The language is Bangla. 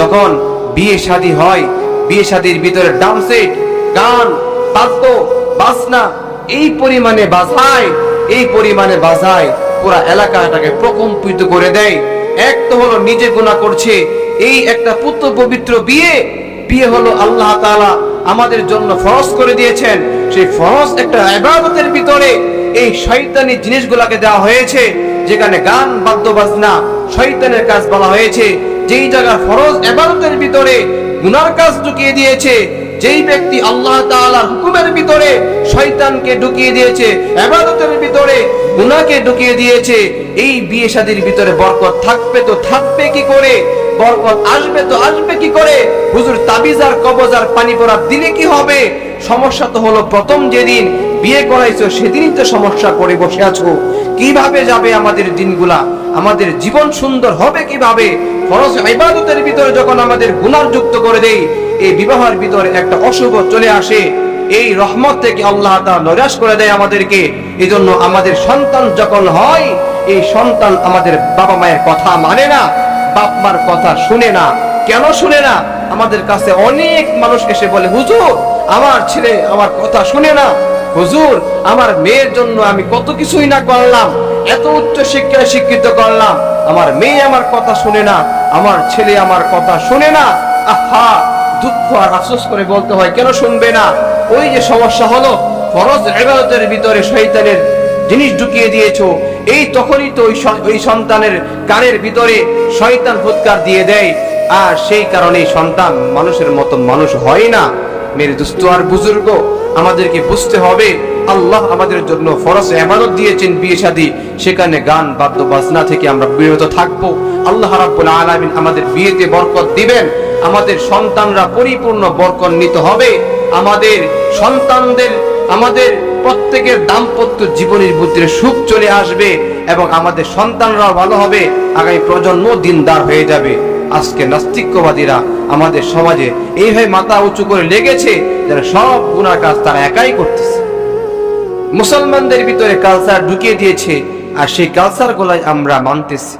যখন বিয়ে শাদী হয়, বিয়ে শাদীর ভিতরে ডাম সেট গান, বাদ্য, বাজনা, এই পরিমাণে বাজায়, এই পরিমাণে বাজায়, পুরা এলাকাটাকে প্রকম্পিত করে দেয়। এক তো হলো নিজে গুণা করছে, এই একটা পুত্র পবিত্র বিয়ে বিয়ে হলো আল্লাহ তাআলা আমাদের জন্য ফরজ করে দিয়েছেন। সেই ফরজ একটা ইবাদতের ভিতরে এই শয়তানি জিনিসগুলোকে দেওয়া হয়েছে, যেখানে গান, বাদ্য, বাজনা, শয়তানের কাজ বলা হয়েছে। যেই জায়গার ফরজ ইবাদতের ভিতরে গুনার কাজ ঢুকিয়ে দিয়েছে, যেই ব্যক্তি আল্লাহ তাআলার হুকুমের ভিতরে শয়তানকে ঢুকিয়ে দিয়েছে ইবাদতের ভিতরে গুনাহকে ঢুকিয়ে দিয়েছে, এই বিয়ে শাদীর ভিতরে বরকত থাকবে তো থাকবে কি করে? বরকত আসবে তো আসবে কি করে? হুজুর তাবিজ আর কবজ আর পানি পড়া দিলে কি হবে? সমস্যা তো হলো প্রথম যেদিন বিয়ে করাইছো, সেদিনই তো সমস্যা করে বসে আছো। কীভাবে যাবে আমাদের দিনগুলা? আমাদের জীবন সুন্দর হবে কীভাবে? ফরজ ইবাদতের ভিতরে যখন আমাদের গুনার যুক্ত করে দেই, এই বিবাহের ভিতরে একটা অশুভ চলে আসে। এই রহমত থেকে আল্লাহ তাআলা নৈরাশ করে দেয় আমাদেরকে। এজন্য আমাদের সন্তান যখন হয়, এই সন্তান আমাদের বাবা মায়ের কথা মানে না, বাপ মার কথা শুনে না। কেন শুনে না? আমাদের কাছে অনেক মানুষ এসে বলে, হুজুর, আমার ছেলে আমার কথা শুনে না। হুজুর, আমার মেয়ের জন্য আমি কত কিছুই না করলাম। এত উচ্চ শিক্ষায় শিক্ষিত করলাম। আমার মেয়ে আমার কথা শুনে না, আমার ছেলে আমার কথা শুনে না। আহা, দুঃখ আর আফসোস করে বলতে হয়, কেন শুনবে না? ওই যে সমস্যা হলো, ফরজ ইবাদতের ভিতরে শয়তানের জিনিস ঢুকিয়ে দিয়েছ। এই তখনই তো ওই ওই সন্তানের কানের ভিতরে শয়তান ফুৎকার দিয়ে দেয়। আর সেই কারণে সন্তান মানুষের মতো মানুষ হয় না। মেরে দুস্থ আর বুজুর্গ, আমাদেরকে বুঝতে হবে আল্লাহ আমাদের জন্য ফরজ এমানত দিয়েছেন বিয়ে শাদী, সেখানে গান, বাদ্য, বাজনা থেকে আমরা বিরত থাকব। আল্লাহ রাব্বুল আলামিন আমাদের বিয়েতে বরকত দিবেন। আমাদের সন্তানরা পরিপূর্ণ বরকন্বিত হবে। আমাদের সন্তানদের, আমাদের প্রত্যেকের দাম্পত্য জীবনের ভিতরে সুখ চলে আসবে এবং আমাদের সন্তানরাও ভালো হবে। আগামী প্রজন্ম দিনদার হয়ে যাবে। আজকে নাস্তিক্যবাদীরা আমাদের সমাজে এইভাবে মাথা উঁচু করে লেগেছে যারা সব গুণার কাজ তারা একাই করতেছে। মুসলমানদের ভিতরে কালচার ঢুকিয়ে দিয়েছে আর সেই কালচার গুলাই আমরা মানতেছি।